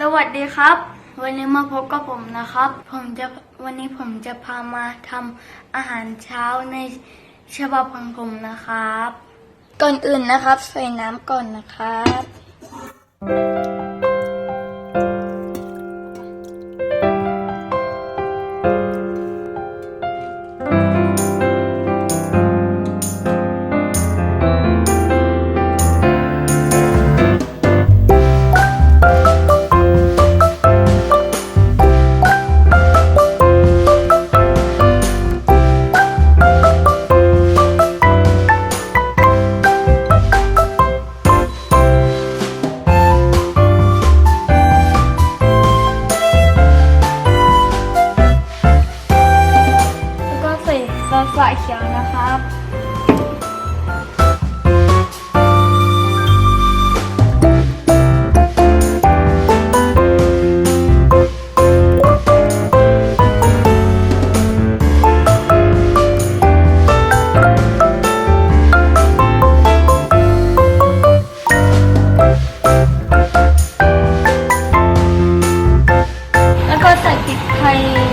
สวัสดีครับ วันนี้มาพบกับผมนะครับ ผมจะวันนี้ผมจะพามาทำอาหารเช้าในฉบับของผมนะครับ ก่อนอื่นนะครับ ใส่น้ำก่อนนะครับ รสฝาเขียวนะครับแล้วก็ใส่พริกไทย